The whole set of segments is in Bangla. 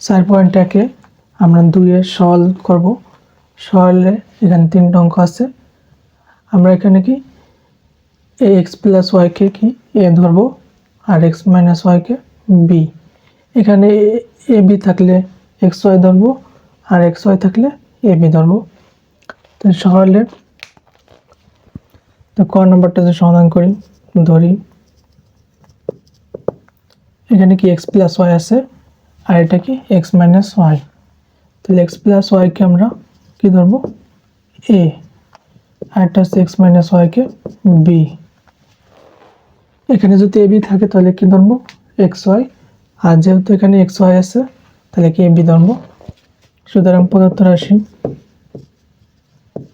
চার পয়েন্টটাকে আমরা দুইয়ে সলভ করব। সরলে এখানে তিনটা অঙ্ক আছে। আমরা এখানে কি এ এক্স প্লাস ওয়াইকে কি এ ধরবো আর এক্স মাইনাস ওয়াইকে বি এখানে এ বি থাকলে এক্স ওয়াই ধরবো আর এক্স ওয়াই থাকলে এ বি ধরবো। তো সরলে তো ক নম্বরটা যে সমাধান করি, ধরি। এখানে কি এক্স প্লাস ওয়াই আছে? আর এটা কি এক্স মাইনাস ওয়াই তাহলে এক্স প্লাস ওয়াইকে আমরা কি ধরবো? এ আর একটা হচ্ছে এক্স মাইনাস ওয়াইকে বি এখানে যদি এ বি থাকে তাহলে কি ধরবো? এক্স ওয়াই আর যেহেতু এখানে এক্স ওয়াই আছে, তাহলে কি এ বি ধরবো? সুতরাং প্রদত্ত রাশি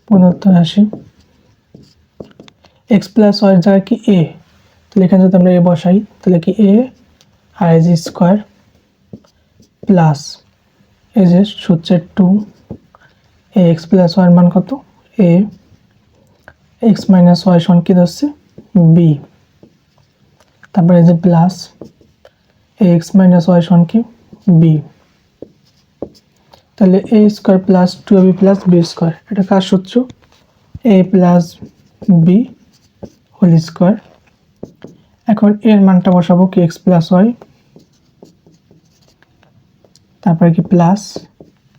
প্রদত্ত রাশি এক্স প্লাস ওয়াই জায়গায় কি এ তাহলে এখানে যদি আমরা এ বসাই, তাহলে কি এ আর স্কোয়ার প্লাস এই যে সূত্রের টু এ এক্স প্লাস ওয়ার মান কত? এ এক্স মাইনাস ওয়াই সমান কি ধরছে? বি তারপরে এই যে plus A X minus Y সমান কি? বি তাহলে A square plus two B plus B square এটা কার সূত্র? A plus B whole square এখন এর মানটা বসাবো কি এক্স প্লাস ওয়াই তারপরে কি প্লাস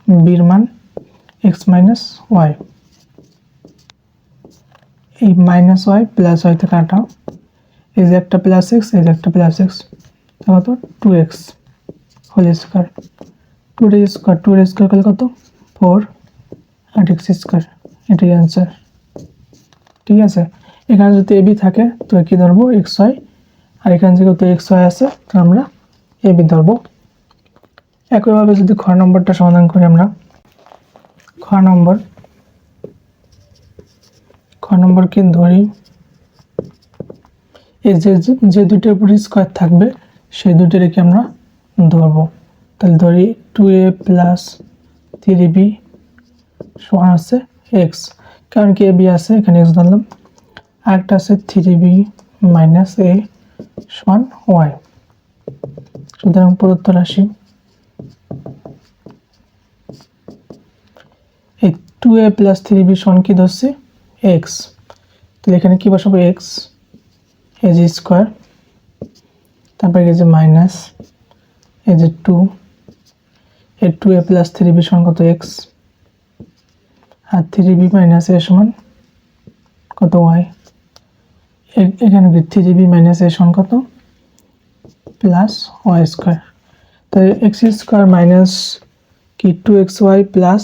বির মান এক্স মাইনাস ওয়াই এই মাইনাস ওয়াই প্লাস ওয়াইতে কাটাও এই যে একটা প্লাস এক্স এই যে একটা প্লাস এক্স কত? Two X whole square two D square two D square করলে কত? ফোর আর এক্স স্কোয়ার এটাই অ্যান্সার ঠিক আছে? এখানে যদি এবি থাকে, তো কি ধরবো? এক্স ওয়াই আর এখানে যেহেতু এক্স ওয়াই আছে তো আমরা এবি ধরবো। একইভাবে যদি খ নম্বরটা সমাধান করি আমরা, খ নম্বর খ নম্বর কি ধরি, এই যে যে দুটোর উপর স্কোয়ার থাকবে, সেই দুটো রেখে আমরা ধরবো। তাহলে ধরি two A plus three B সমান আছে এক্স কারণ কি এ বি আছে, এখানে এক্স ধরলাম। আরেকটা আছে থ্রি বি মাইনাস এ সমান ওয়াই সুতরাং প্রদত্ত রাশি এই two A plus three B সমান কি ধরছে? এক্স তাহলে এখানে কি বসাবো? এক্স এ যে স্কোয়ার তারপরে এই যে মাইনাস এই যে two A two A plus three B সমান কত? এক্স আর থ্রি বি মাইনাস এ সমান কত? ওয়াই এখানে কি থ্রি বি মাইনাস এ সমান কত? প্লাস ওয়াই স্কোয়ার তাহলে এক্স স্কোয়ার মাইনাস কি? Two X Y plus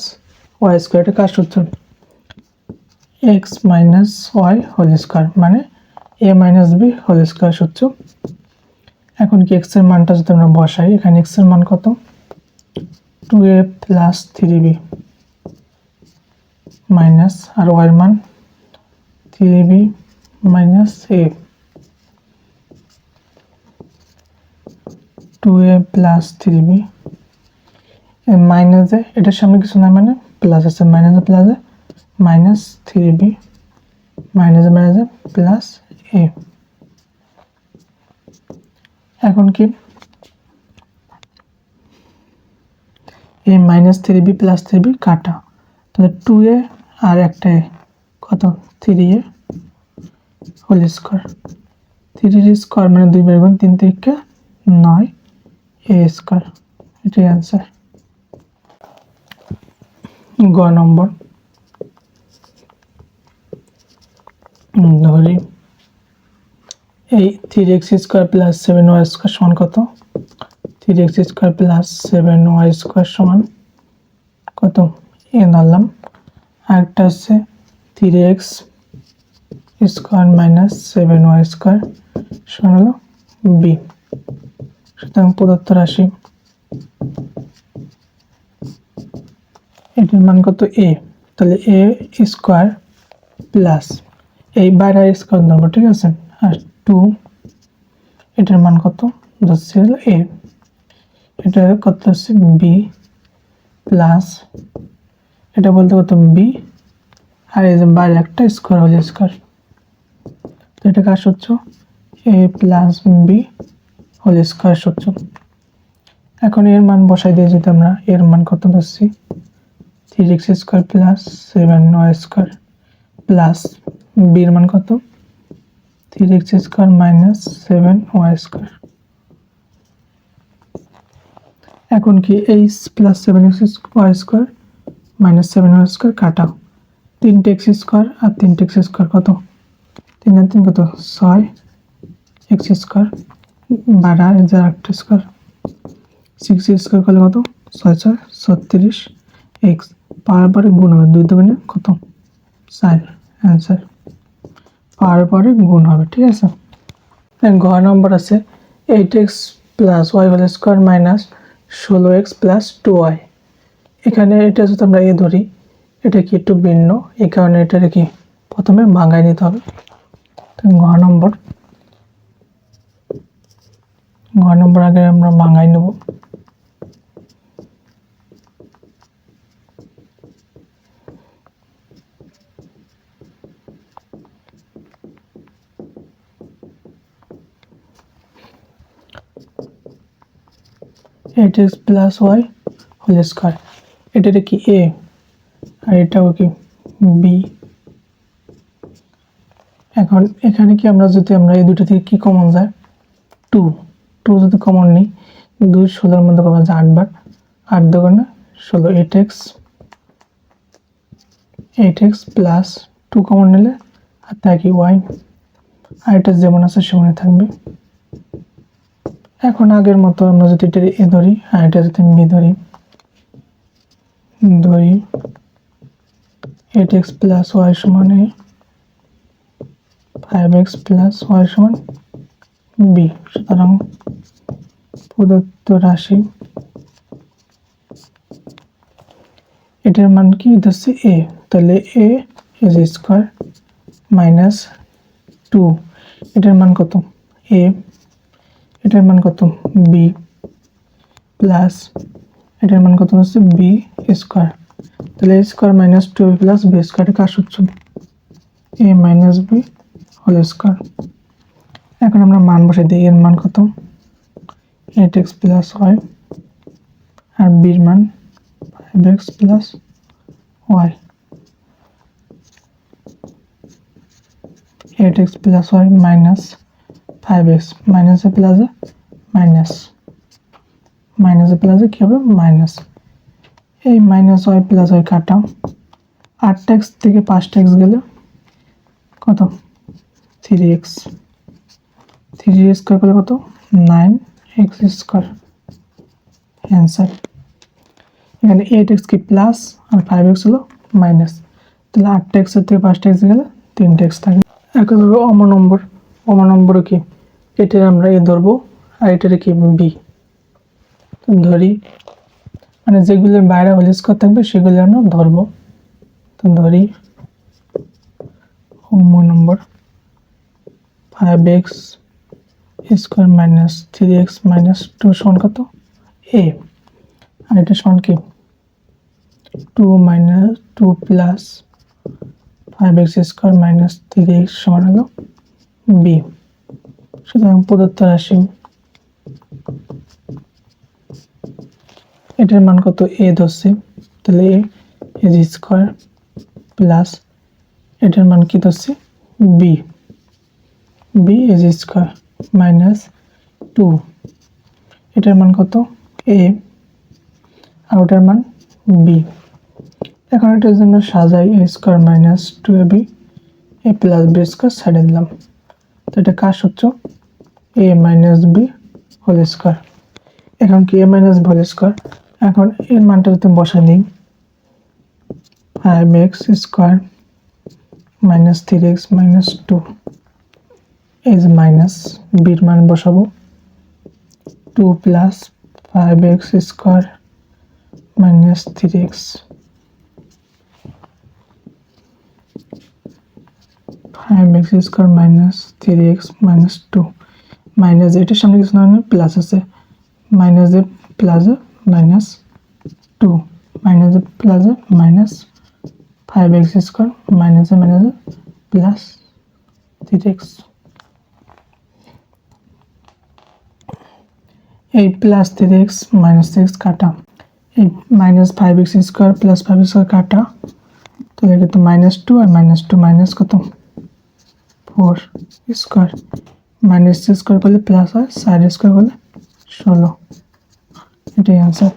Y square এটা কার সূত্র X minus Y whole square মানে A minus B whole square সূত্র এখন কি এক্সের মানটা যদি আমরা বসাই, এখানে এক্সের মান কত? Two A plus three B minus R Y এর মান three B minus A two A plus three B মাইনাসে এটার সামনে কিছু না মানে প্লাস আছে মাইনাসে প্লাসে মাইনাস থ্রি বি মাইনাসে মাইনাসে প্লাস এ এখন কি? এই minus three B plus three B কাটা। তাহলে টু এ আর একটা এ কত? থ্রি এ হোল স্কোয়ার থ্রির স্কোয়ার মানে দুই বের গুণ তিন থেকে নয় এ স্কোয়ার এটাই অ্যান্সার গ নম্বর। ধরি। এই three X square plus seven Y square সমান কত? Three X square plus seven Y square সমান কত? এ ধরলাম। আরেকটা হচ্ছে three X square minus seven Y square সমান হলো বি সুতরাং প্রদত্ত রাশি এটার মান কত? এ তাহলে এ স্কোয়ার প্লাস এই বাইরে স্কোয়ার ধরবো, ঠিক আছে? আর টু এটার মান কত? ধরছে এ এটা কত হচ্ছে বি প্লাস এটা বলতে কত? বি আর এই যে বাইরে একটা স্কোয়ার হলে স্কোয়ার তো এটা কার সূত্র? A plus B whole square সূত্র। এখন এর মান বসাই দিয়ে যদি আমরা এর মান কত ধরছি? Three X square plus seven Y square plus বির মান কত? Three X square minus seven Y square এখন কি H plus seven X Y square minus seven Y square কাটা তিনটে এক্স স্কোয়ার আর তিনটে এক্স স্কোয়ার কত? তিন আর তিন কত? ছয় এক্স স্কোয়ার বারো হাজার আট স্কোয়ার সিক্স স্কোয়ার করলে কত? ছয় ছয়, ছত্রিশ এক্স পাওয়ার পরে গুণ হবে। দুই দুগুণে কত? চার। অ্যান্সার পরে গুণ হবে, ঠিক আছে? ঘ নম্বর আছে, eight X plus Y whole square minus ষোলো এক্স প্লাস টু ওয়াই। এখানে এটা যদি আমরা এ ধরি, এটা কি একটু ভিন্ন? এই কারণে এটাকে কি প্রথমে ভাঙায় নিতে হবে। ঘ নম্বর। ঘ নম্বর আগে আমরা ভাঙাই নেব। Eight X plus Y whole square এটাতে কি এ আর এটাও কি বি এখন এখানে কি আমরা যদি আমরা এই দুটো থেকে কি কমন যায়? টু টু যদি কমন নিই, দুই ষোলোর মধ্যে কমন যায় আটবার আট দোকানে ষোলো eight X eight X plus two common নিলে, আর তা কি ওয়াই আর এটা যেমন আছে, সেমনই থাকবে। এখন আগের মতো আমরা যদি এটা এ ধরি, আর এটা যদি বি ধরি ধরি এইট এক্স প্লাস ওয়াই সমান A, five X plus Y সমান বি। সুতরাং প্রদত্ত রাশি, এটার মান কি? ধরছে এ। তাহলে A is square minus two এটার মান কত? এ। এটার মান কত? বি প্লাস এটার মান কত হচ্ছে? বি স্কোয়ার তাহলে A square minus two plus B square কাজ হচ্ছে A minus B whole square এখন আমরা মান বসে দিই এর মান কত? এইট এক্স প্লাস ওয়াই আর বির মান five X plus Y eight X plus Y minus five X মাইনাসে প্লাসে মাইনাস মাইনাসে প্লাসে কী হবে মাইনাস এই মাইনাস ওয়াই প্লাস ওয়াই কাটা আট এক্স থেকে পাঁচটা এক্স গেলে কত থ্রি এক্স থ্রি স্কোয়ার করলে কত নাইন এক্স স্কোয়ার অ্যান্সার এখানে এইট এক্স কি প্লাস আর ফাইভ এক্স হলো মাইনাস তাহলে আটটা এক্সের থেকে পাঁচটা এক্স গেলে তিনটে এক্স থাকে একইভাবে অম নম্বর অম নম্বর কি? এটার আমরা এ ধরবো আর এটার কি? বি। ধরি। মানে যেগুলোর বাইরে হোল স্কোয়ার থাকবে, সেগুলো আমরা ধরবো। তো ধরি। অম নম্বর five X square minus three X minus two সমান কত? এ আর এটা সমান কি? Two minus two plus five X square minus three X সমান হলো বি। সুতরাং প্রদত্ত রাশি। এটার মান কত? এ ধরছি। তাহলে এ এজ স্কোয়ার প্লাস এটার মান কি ধরছি? B. B as square minus two. এটার মান কত? এ। আর ওটার মান বি। এখন এটার জন্য সাজাই A square minus two A B. A plus B square সাইডে দিলাম। তো এটা কাজ হচ্ছে A minus B whole square এখন কি A minus B whole square এখন এর মানটা যদি বসা দিই five X square minus three X minus two এই মাইনাস বির মান বসাবো। Two plus five X square minus three X five X square minus three X minus two. Minus এটার সামনে কিছু না প্লাস আছে। Minus A plus A minus two. Minus A plus A minus five X square minus A minus A plus three X. এই plus three X minus X কাটা। এই minus five X square plus five square কাটা। তাহলে কিন্তু মাইনাস টু আর মাইনাস টু মাইনাস কত? ফোর স্কোয়ার মাইনাস স্কোয়ার করলে প্লাস হয় সাইড স্কোয়ার করলে ষোলো এটাই অ্যান্সার